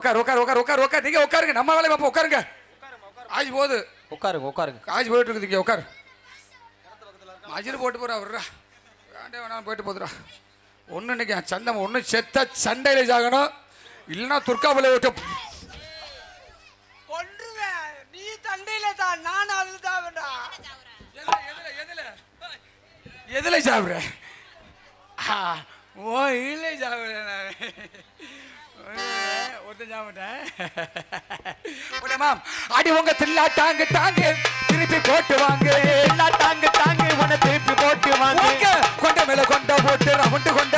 உட்கார் உட்கார் உட்கார் உட்கார் உட்கார். நீங்க உட்காருங்க நம்ம வேலையை பார்ப்போம் உட்காருங்க. ஆஜி போகுது. உட்காருங்க உட்காருங்க. ஆஜி போயிட்டு இருக்குது இங்கே உட்கார். மஜில் போட்டு போறா விட்றா. வேண்டே வேணாம் போயிட்டு போதுடா. ஒன்று இன்னைக்கு சந்தம் ஒன்று செத்த சண்டையில சாகணும் இல்லைன்னா துர்காவில் விட்டு கொன்றுவேன். நீ தண்டையில தான் நான் அழுதாவேண்டா எதுல சாப்பிட்ற ஓ இல்லை சாப்பிட்றேன் நான். அடி உங்க தில்லா டாங்கு டாங்கு திருப்பி போட்டு வாங்க எல்லாம் தாங்கு தாங்கு உன திருப்பி போட்டு வாங்க கொண்ட மேல கொண்ட போட்டு ரவுண்டு கொண்ட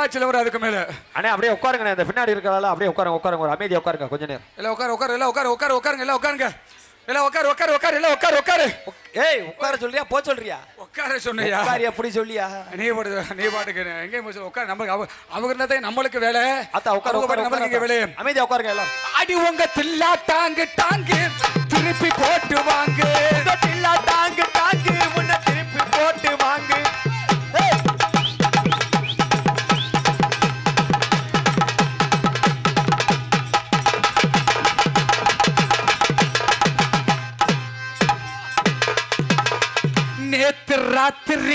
பொள்ளாச்சில வரும் அதுக்கு மேல. அண்ணே அப்படியே உட்காருங்க இந்த பின்னாடி இருக்கிறதால அப்படியே உட்காருங்க உட்காருங்க ஒரு அமைதியா உட்காருங்க கொஞ்ச நேரம். எல்லாம் உட்காரு உட்காரு எல்லாம் உட்காரு உட்காரு உட்காருங்க எல்லாம் உட்காருங்க. எல்லாம் உட்காரு உட்காரு உட்காரு எல்லாம் உட்காரு உட்காரு. ஏய் உட்கார சொல்றியா போ சொல்றியா? உட்கார சொன்னியா? உட்காரியா அப்படி சொல்லியா? நீ பாட்டு நீ பாட்டுக்கு எங்கே போச்சு உட்கார் நமக்கு அவ அவங்க இருந்தா தான் நம்மளுக்கு வேலை. அத்தா உட்காரு அவங்க உட்காரு நம்மளுக்கு வேலை உட்காரு அமைதியா உட்காருங்க எல்லாம். அடி உங்க தில்லா டாங்கு டாங்கு திருப்பி போட்டு வாங்க. தில்லா தாங்கு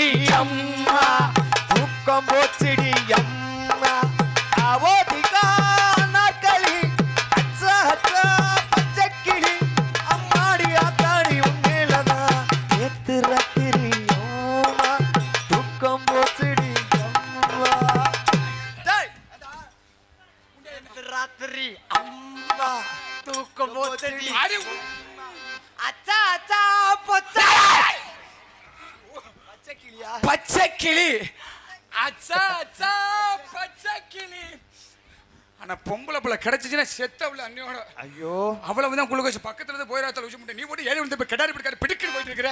அம்மா தூக்கம் போச்சிடி அம்மா. அண்ணியோட ஐயோ. அவ்வளவு தான் குளுக்கோஸ் பக்கத்துல இருந்து போயிடாத விஷயம் மட்டும் நீ போட்டு ஏறி வந்து கிடாரி பிடிக்காரு பிடிக்கிட்டு போயிட்டு இருக்கிற.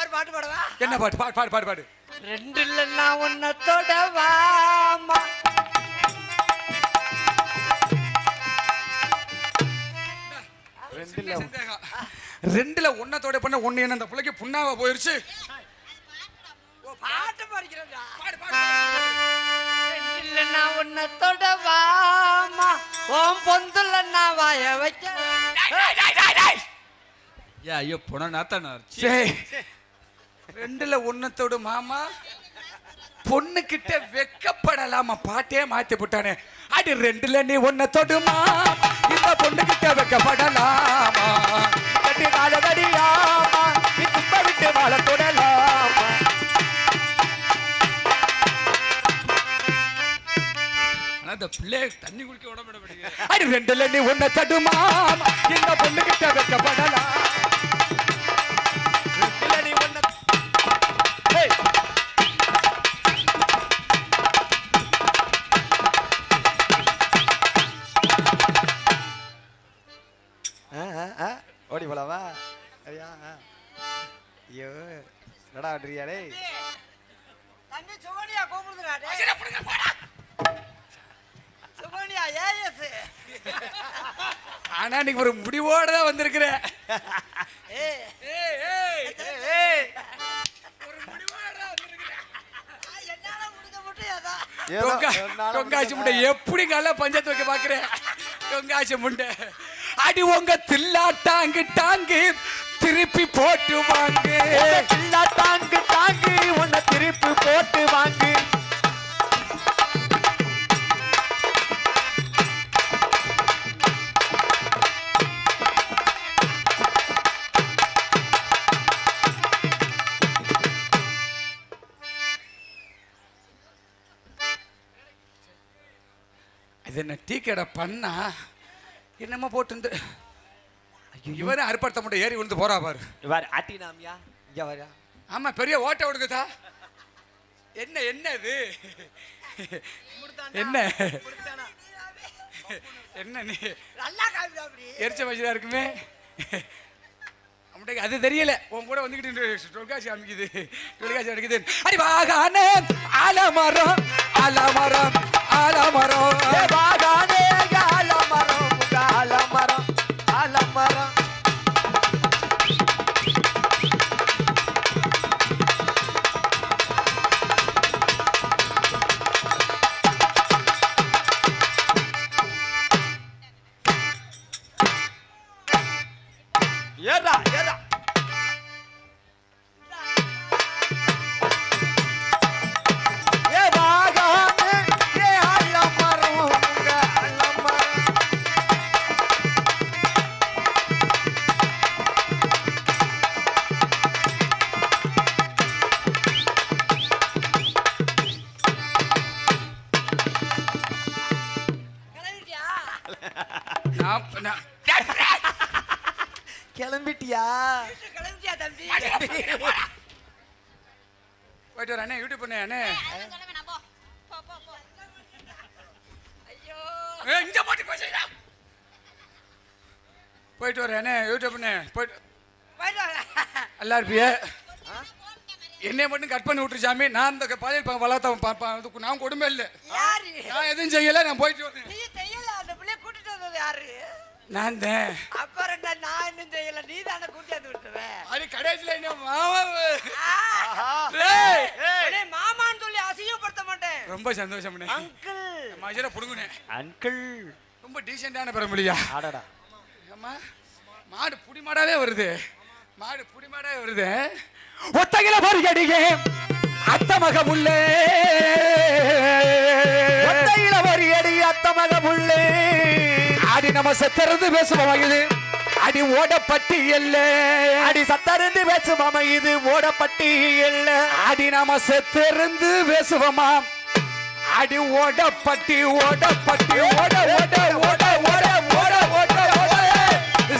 ஒரு பாட்டு பாடவா? என்ன பாட்டு? பாடு பாடு பாடு பாடு. ரெண்டு இல்ல நான் உன்னை தொடவாமா. ரெண்டுல ஒன்னத்தோட பண்ண ஒண்ணு என்ன அந்த பிள்ளைக்கு புண்ணாவா போயிருச்சு? பாட்டு படிக்கிறேன்டா. பாடு, பாடு, பாடு. ரெண்டு இல்ல நான் உன்னை தொடவாமா? உன் பொந்துல நான் வாய வைக்க? ஏ ஐயோ புன நாத்தானார் சரி ரெண்டுல ஒன்னத்தோட மாமா பொண்ணு கிட்ட வெக்கப்படலாமா? பாட்டே மாத்தி போட்டானே. அடி ரெண்டுல நீ ஒன்ன தொடுமா இந்த பொண்ணு கிட்ட வெக்கப்படலாமா கட்டி காலதடியாமா நீ தும்ப விட்டு வாழ தொடலாமா? இந்த பிள்ளைய தண்ணி குடிக்க விட மாட்டேங்குது. அடி ரெண்டுல நீ ஒன்ன தொடுமா? இந்த பொண்ணு கிட்ட வெக்கப்படலாம் இல்ல நீ ஒண்ணு ஏய் ஆ, ஆ, ஆ, ஓடி போலாமா? ஐயா ஆ. ஐயோ என்னடா ஆடுறியா டேய்? தண்ணி சுகனியா கூப்பிடுதுடா சுகனியா ஏஎஸ் ஆனா நீ ஒரு முடிவோட தான் வந்திருக்கிற? முண்டை எப்படி கால பஞ்சாயத்து வைக்க பாக்குறேன் முண்டை. அடி உங்க தில்லா டாங்கு டாங்கு திருப்பி போட்டு வாங்க. உன்னை கில்லா தாங்கு தாங்கு உன்னை திருப்பி போட்டு வாங்கு. இது என்ன டீ கடை பண்ணா என்னமோ போட்டு இவரே அறுப்படுத்த மட்டும் ஏறி விழுந்து போறா பாரு. இவர் ஆட்டினாமியா? இங்க வரா ஆமா பெரிய ஓட்ட விடுக்குதா என்ன என்ன இது என்ன? என்ன நீ? நல்லா எரிச்ச மனுஷனா இருக்குமே. அவனுக்கு அது தெரியல. உன் கூட வந்துக்கிட்டு தொல்காட்சி அமைக்குது. தொல்காட்சி அடிக்குது அடி வாகானே ஆலமரம் ஆலமரம் ஆலமரம். ஏ வாகானே கிளம்பிட்டியா கிளம்பிட்டியா தம்பி? போயிட்டு வரேன் அண்ணே யூடியூப் பண்ணு அண்ணே. இங்க போட்டு பேசுறா போயிட்டு வரேன் அண்ணே யூடியூப் பண்ணு. போயிட்டு. நல்லா இருப்பிய? என்னைய மட்டும் கட் பண்ணி விட்டுரு சாமி. நான் இந்த பாலியல் ப- வளர்த்தவன் பா- பா- அதுக்கு நான் கொடுமை இல்லை. யாரு? நான் எதுவும் செய்யல நான் போயிட்டு வரேன். நீ செய்யல அந்த பிள்ளைய கூட்டிட்டு வந்தது யாரு? நான் தான் அப்புறம் என்ன நான் இன்னும் செய்யல. நீ தானே கூட்டியாந்து விட்டுருவேன் அது கடைசியில் என்ன மாமா மாமான்னு சொல்லி அசிங்கப்படுத்த மாட்டேன். ரொம்ப சந்தோஷம். அங்கிள். மஜர புடுங்குனே அங்கிள். ரொம்ப டீசெண்டான பெறமொழியா ஆடடா. அம்மா மாடு புடி மாடாவே வருது. மாடு புடி மாடாவே வருது ஒத்தகில பொறியடிங்க அத்த மக புள்ளே ஒத்தையில ஒரு அடி அத்தமக புள்ளே அடி நம்ம செத்திருந்து பேசுவோம் இது அடி ஓடப்பட்டி இல்ல அடி சத்தருந்து பேசுமாம இது ஓடப்பட்டி இல்ல அடி நாம செத்திருந்து பேசுவோமா? அடி ஓடப்பட்டி ஓடப்பட்டி ஓட ஓட ஓட ஓட ஓட ஓட ஓட.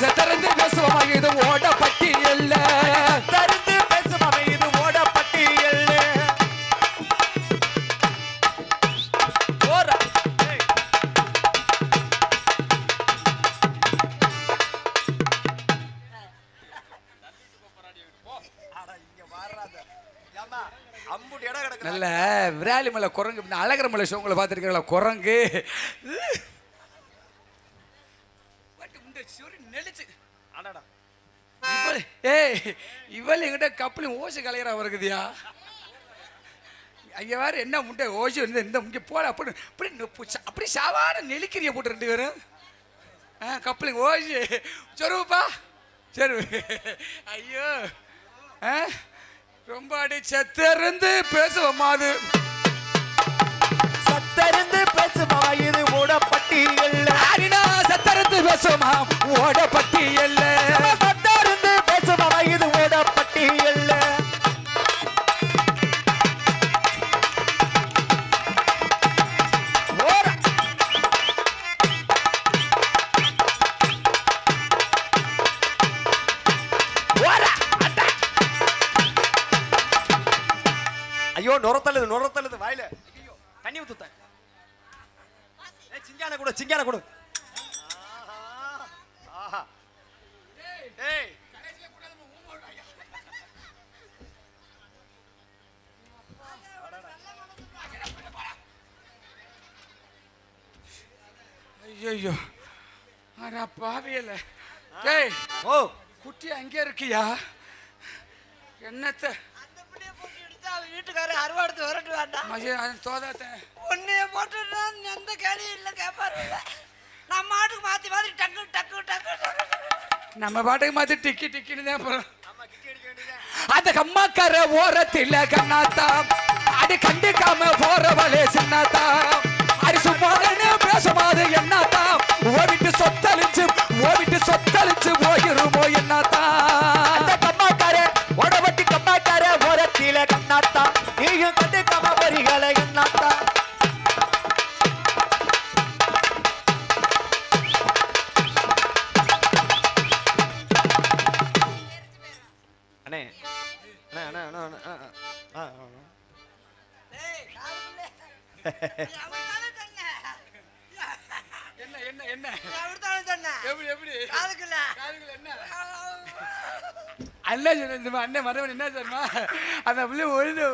செத்திருந்து பேசுவோமா இது ஓடப்பட்டி மலை குரங்கு இந்த அழகர மலை ஷோங்களை பார்த்துருக்கீங்களா? குரங்கு. நெளிச்சு. அடடா. இவள் ஏய் இவள் எங்கிட்ட கப்பலும் ஓசை கலையறா வருகுதியா ஐயா வேற என்ன முட்டை ஓசி வந்து இந்த முக்கிய போட அப்படி அப்படி அப்படி சாவான நெலிக்கிறிய போட்டு ரெண்டு பேரும். ஆ கப்பலிங் ஓசி. சொருவுப்பா. சரி ஐயோ. ஆ ரொம்ப அடி செத்திருந்து பேசுவோமா அது சத்தருந்து பேசுமாம இது ஓடப்பட்டி இல்ல அடினா செத்திருந்து பேசுவோமா ஓடப்பட்டி சிங்கான கொடு சிங்கான கொடு. ஆஹா. ஏய் ஐயோ அடா பாவியல. டேய் ஓ. குட்டி அங்கே இருக்கியா? என்னத்த? வீட்டுக்காரர் அறுவாடுத்து வரட்டு வேண்டாம் தோதாத்த. உன்னைய போட்டுட்டா எந்த கேள்வியும் இல்லை கேட்பாரு நம்ம மாட்டுக்கு மாத்தி மாத்தி டக்கு டக்கு டக்கு டக்கு. நம்ம பாட்டுக்கு மாத்தி டிக்கி டிக்கின்னு தான் போறோம். அந்த கம்மாக்கர ஓரத்தில் கண்ணாத்தா. அண்ணா சொன்னா அண்ணன் மரவன் என்ன சொன்னா? அந்த பிள்ளை ஒழுது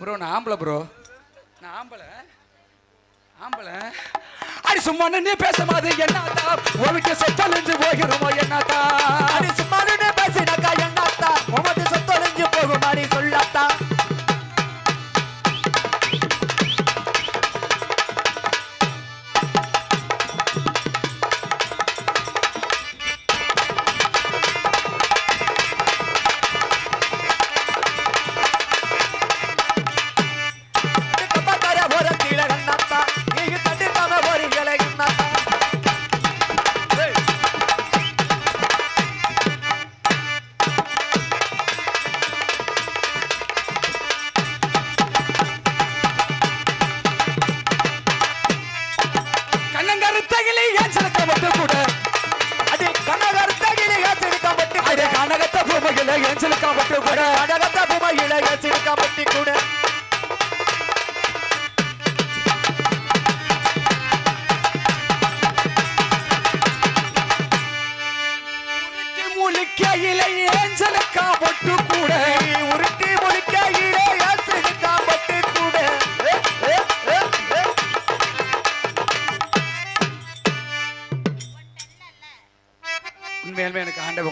ப்ரோ நான் ஆம்பளை ப்ரோ. நான் ஆம்பளை. ஆம்பளை. அடி சும்மா நின்று பேச மாதிரி என்னத்தா? உனக்கு சொத்தொழிஞ்சு போகிறோமோ என்னத்தா? அடி சும்மா நின்று பேசினாக்கா என்னத்தா? உனக்கு சொத்தொழிஞ்சு போகும் அடி சொல்ல.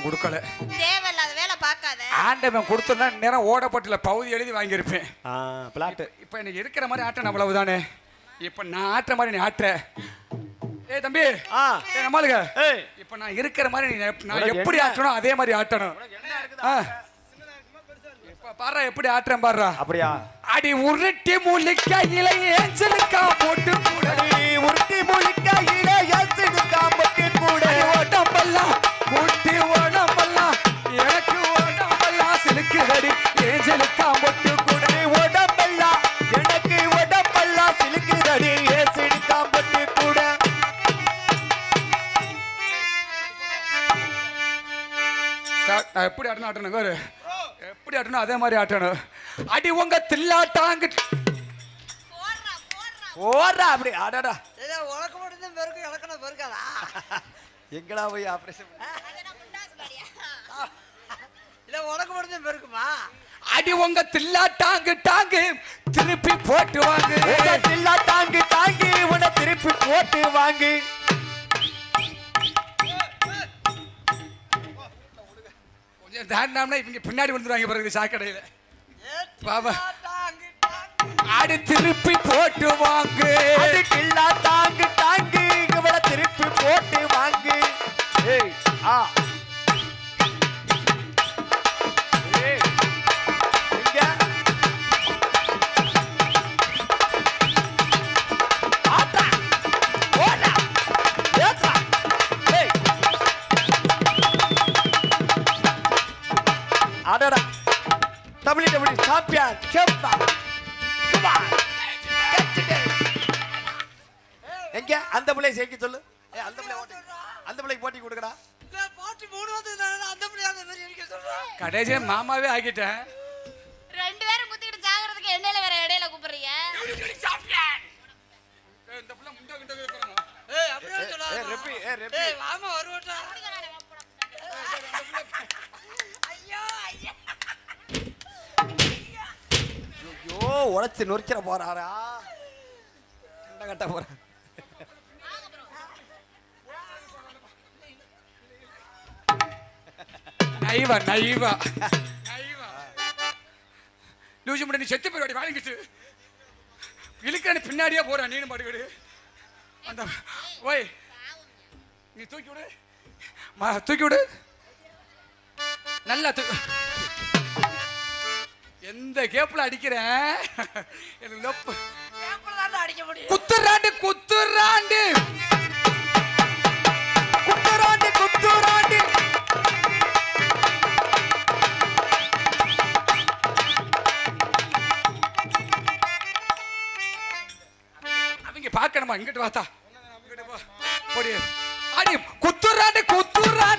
கொடுக்கல. தேவையில்லாத வேலை பார்க்காத. ஆண்டவன் கொடுத்தனா நேரம் ஓடப்பட்டுல பகுதி எழுதி வாங்கியிருப்பேன். ஆ பிளாட்டு. இப்போ எனக்கு இருக்கிற மாதிரி ஆட்டணும் அவ்வளவுதானே இப்போ நான் ஆட்டுற மாதிரி நீ ஆட்டுற. ஏய் தம்பி. ஆ. ஏய் நம்மளுங்க ஏய். இப்போ நான் இருக்கிற மாதிரி நீ நான் எப்படி? ஆட்டணும் அதே மாதிரி ஆட்டணும். ஆ. இப்ப பாரு எப்படி ஆட்டுறேன் பாருடா அப்படியா? அடி உருட்டி முழிக்கையில ஏஞ்சலுக்கா போட்டு கூட. நீ உருட்டி முடிக்கையிலே ஏசிருக்கப்பட்டு கூட. அடி உடம்பெல்லாம் ஆட்டணும் ஆட்டணும் பாரு. எப்படி ஆட்டணும் அதே மாதிரி ஆட்டணும் அடி உங்க தில்லாட்டாங்க. ஓடுறா அப்படி. அடடா. ஏதோ உனக்கு மட்டும்தான் பெருக்கு இலக்கணம் பெருக்காதா? எங்கடா போய் ஆபரேஷன் இல்ல உனக்கு மட்டும்தான் பெருக்குமா? அடி உங்க தில்லாட்டாங்கு டாங்கு. திருப்பி போட்டு வாங்க. இல்லா தாங்கி தாங்கி உன திருப்பி போட்டு வாங்கி. கொஞ்சம் தாண்டினோம்னா இவங்க பின்னாடி விழுந்துருவாங்க பிறகு சாக்கடையில. பாபா. அடி திருப்பி போட்டு வாங்க. இல்லா தாங்கி. தாங்கி இவன திருப்பி போட்டு வாங்கி. ஏய் ஆ. டபிள்யூ டபிள்யூ சாம்பியன் செப்பா எங்க? அந்த பிள்ளை சேர்க்க சொல்லு. அந்த பிள்ளை ஓட்டி அந்த பிள்ளைக்கு போட்டி கொடுக்கடா. கடைசியா மாமாவே ஆக்கிட்டேன். ரெண்டு பேரும் குத்திக்கிட்டு சாகுறதுக்கு எண்ணெயில வேற இடையில கூப்பிடுறீங்க. இந்த புள்ள முண்டை கிட்ட இருக்கிறான். ஏய் அப்படியே சொல்லாத. ஏய், ரெப்பி, ஏய், ரெப்பி. ஏய் வருவட்டா ஐயோ ஐயோ. ஓ உழைச்சி நொறுக்கிற போறாரா? கண்ட கட்ட போற. நைவா நைவா. நைவா லூசி முடி நீ செத்து போய் வாங்கிட்டு இழுக்கிற பின்னாடியே போற நீனு மாட்டுக்கிடு அந்த ஓய் நீ தூக்கி விடு. மா தூக்கி விடு. நல்லா தூக்கி எந்த கேப்ல அடிக்கிறேன்? எனக்கு அடிக்க முடியும். குத்துறாண்டு அவங்க பார்க்கணுமா? இங்கிட்டு வாத்தா. இங்கிட்டு போ. அடி குத்துறாண்டு குத்துறாண்டு.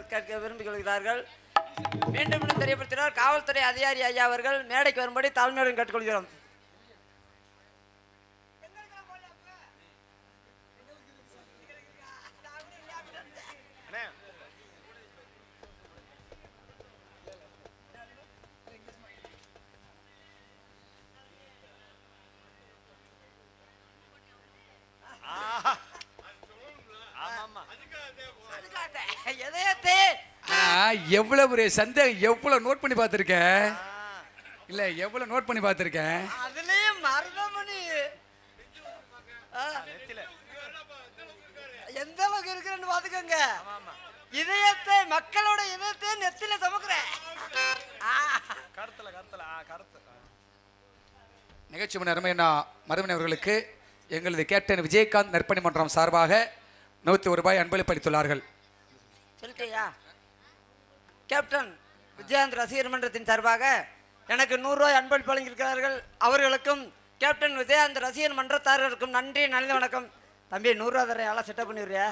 கமிட்டியார்கள் கேட்க விரும்பிக் கொள்கிறார்கள். மீண்டும் மீண்டும் தெரியப்படுத்தினார் காவல்துறை அதிகாரி ஐயா அவர்கள் மேடைக்கு வரும்படி தாழ்மையுடன் கேட்டுக்கொள்கிறோம் எதையத்தே ஆனா ஒரு சந்தேகம் எவ்வளவு நோட் பண்ணி பார்த்திருக்கேன்? இல்ல எவ்வளவு நோட் பண்ணி பார்த்திருக்கேன்? அதுலயும் மருதமணி ஆ. எந்த அளவுக்கு இருக்குன்னு பாத்துக்கோங்க இதயத்தை மக்களோட இதயத்தை நெத்தில சுமக்குறேன். கருத்துல கருத்து. நிகழ்ச்சி மணி அருமையண்ணா மருமன் அவர்களுக்கு எங்களது கேப்டன் விஜயகாந்த் நற்பணி மன்றம் சார்பாக நூற்றி ஒரு ரூபாய் அன்பளிப்பு அளித்துள்ளார்கள். சொல்லிட்டியா? கேப்டன் விஜயாந்த் ரசிகர் மன்றத்தின் சார்பாக எனக்கு நூறுரூவாய் அன்பளிப்பு வழங்கியிருக்கிறார்கள். அவர்களுக்கும் கேப்டன் விஜயாந்த் ரசிகர் மன்றத்தாரருக்கும் நன்றி நல்ல வணக்கம். தம்பி நூறுரூவா தர எல்லாம் செட்டப் பண்ணிடுறியா?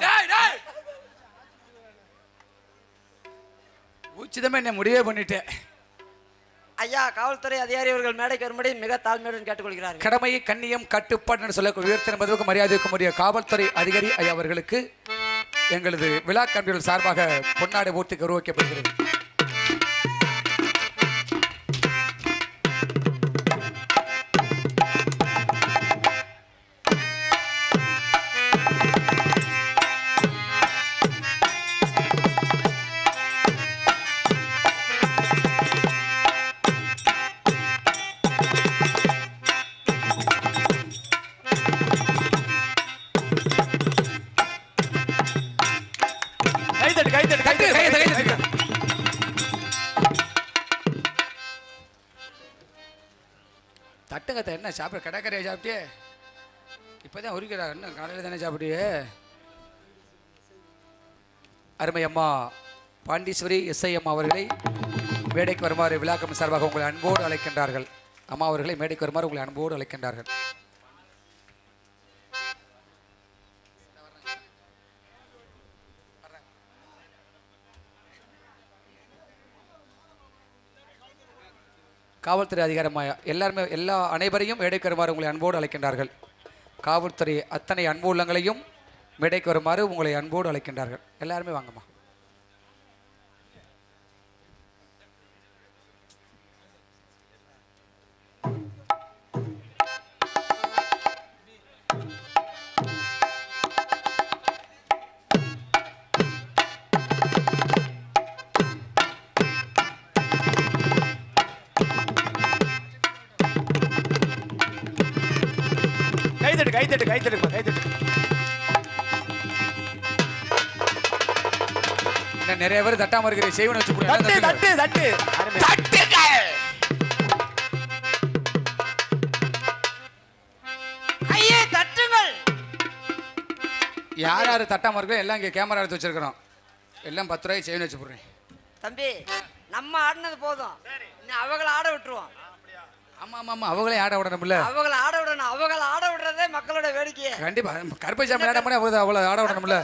உச்சிதமே என்ன முடிவே பண்ணிட்டேன். ஐயா காவல்துறை அதிகாரி அவர்கள் மேடைக்கு வரும்படி மிக தாழ்மையுடன் கேட்டுக்கொள்கிறார்கள். கடமை கண்ணியம் கட்டுப்பாடு சொல்லக்கூடிய உயர்த்தின மதிவுக்கு மரியாதைக்கும் உரிய காவல்துறை அதிகாரி ஐயா அவர்களுக்கு எங்களது விழா கம்பிகள் சார்பாக பொன்னாடை பூர்த்தி கௌரவிக்கப்படுகிறது. தட்டுங்க என்ன சாப்பிட கடற்கரையை சாப்பிட்டே இப்போ தான் உரிக்கிறா என்ன காலையில் தானே சாப்பிட்டியே? அருமை அம்மா பாண்டீஸ்வரி எஸ்ஐ அம்மா அவர்களை மேடைக்கு வருமாறு விழாக்கம் சார்பாக உங்களை அன்போடு அழைக்கின்றார்கள். அம்மா அவர்களை மேடைக்கு வருமாறு உங்களை அன்போடு அழைக்கின்றார்கள். காவல்துறை அதிகாரமாக எல்லாருமே எல்லா அனைவரையும் மேடைக்கு வருமாறு உங்களை அன்போடு அழைக்கின்றார்கள். காவல்துறை அத்தனை அன்பு உள்ளங்களையும் மேடைக்கு வருமாறு உங்களை அன்போடு அழைக்கின்றார்கள். எல்லாருமே வாங்கம்மா. கைத்தட்டு கைத்தட்டு கைத்தட்டு. நிறைய பேர் தட்டாம இருக்கிற செய்வன வச்சு. தட்டு. தட்டு தட்டு. தட்டுங்கள். யார் யார் தட்டாம இருக்கோ எல்லாம் இங்கே கேமரா எடுத்து வச்சிருக்கிறோம். எல்லாம் பத்து ரூபாய்க்கு செய்வன வச்சு போடுறேன். தம்பி நம்ம ஆடினது போதும். அவங்கள ஆட விட்டுருவோம். ஆமா ஆமா ஆமா அவங்களே ஆட விடணும்ல அவங்கள ஆட விடணும். அவங்கள ஆட விடுறதே மக்களோட வேடிக்கையே. கண்டிப்பா. கருப்பை சாமி விளையாட மாதிரி அவ்வளோ ஆட விடணும்ல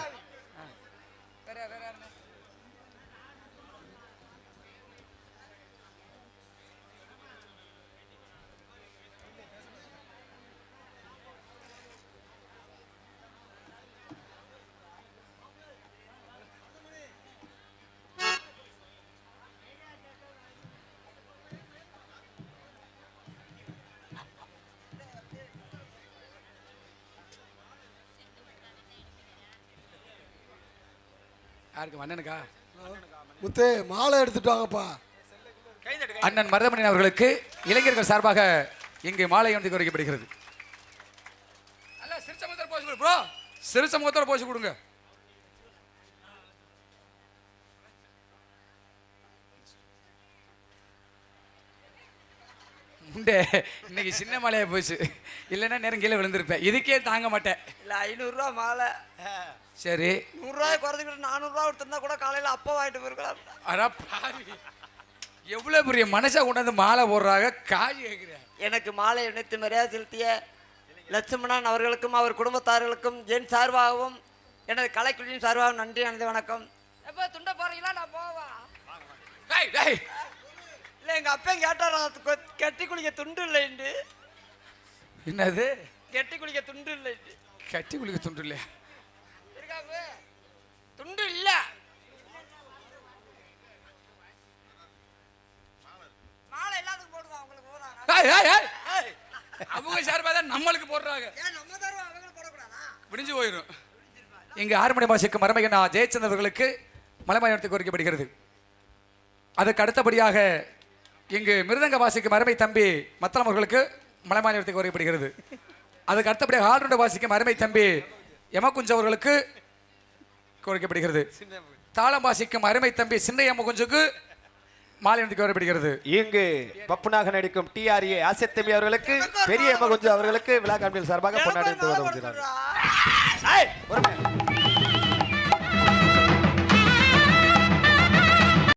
யாருக்கு அண்ணனுக்கா முத்து மாலை எடுத்துட்டு வாங்கப்பா அண்ணன் மருதமணியன் அவர்களுக்கு இளைஞர்கள் சார்பாக இங்கு மாலை வந்து குறைக்கப்படுகிறது நல்லா சிறுச முகத்தோட போச்சு கொடு ப்ரோ சிறுச முகத்தோட போச்சு கொடுங்க. சின்ன மலையா போச்சு. இல்லைன்னா நேரம் கீழே விழுந்திருப்பேன். இதுக்கே தாங்க மாட்டேன். இல்ல ஐநூறுரூவா மாலை. சரி. நூறுரூவாய் குறைஞ்சிக்கிட்டு நானூறுரூவா கொடுத்துருந்தா கூட காலையில் அப்பா வாங்கிட்டு போயிருக்கலாம். அடா பாவி. எவ்வளவு பெரிய மனுஷா கொண்டாந்து மாலை போடுறாங்க? காய் கேட்கிறேன் எனக்கு மாலை இணைத்து மரியாதை செலுத்திய லட்சுமணன் அவர்களுக்கும் அவர் குடும்பத்தார்களுக்கும் என் சார்பாகவும் எனது கலைக்குழுவின் சார்பாகவும் நன்றி அனைத்து வணக்கம். எப்போ துண்ட போறீங்களா? நான் போவா. டேய் டேய். இல்லை எங்கள் அப்பா கேட்டாரா கட்டி குளிக்க துண்டு இல்லைண்டு என்னது? கட்டி குளிக்க துண்டு இல்லைண்டு கட்டி குளிக்க துண்டு இல்லையா? துண்டு இல்லை. மாலை எல்லாத்துக்கும் போடுவா அவங்களுக்கு போடுறாங்க. அவங்க சார்பா தான் நம்மளுக்கு போடுறாங்க. விடிஞ்சு போயிடும் இங்கு ஆறுமணி மாசிக்கு மருமையனா ஜெயச்சந்திரன் அவர்களுக்கு மலைமாயத்தை கோரிக்கப்படுகிறது அதுக்கு அடுத்தபடியாக இங்கு மிருதங்க வாசிக்கும் மருமை தம்பி மத்தளம் அவர்களுக்கு மலைமாயத்தை கோரிக்கப்படுகிறது அதுக்கு அடுத்தபடியாக ஆளுநர் வாசிக்கும் அருமை தம்பி எமக்குஞ்சு அவர்களுக்கு குறைக்கப்படுகிறது தாளம் வாசிக்கும் அருமை தம்பி சின்ன எமக்குஞ்சுக்கு மாநிலத்துக்கு வரப்படுகிறது இங்கு பப்புனாக நடிக்கும் டிஆர்ஏ ஆசத்தம்பி அவர்களுக்கு பெரிய எம்ம அவர்களுக்கு விழா காண்பியல் சார்பாக பொன்னாடி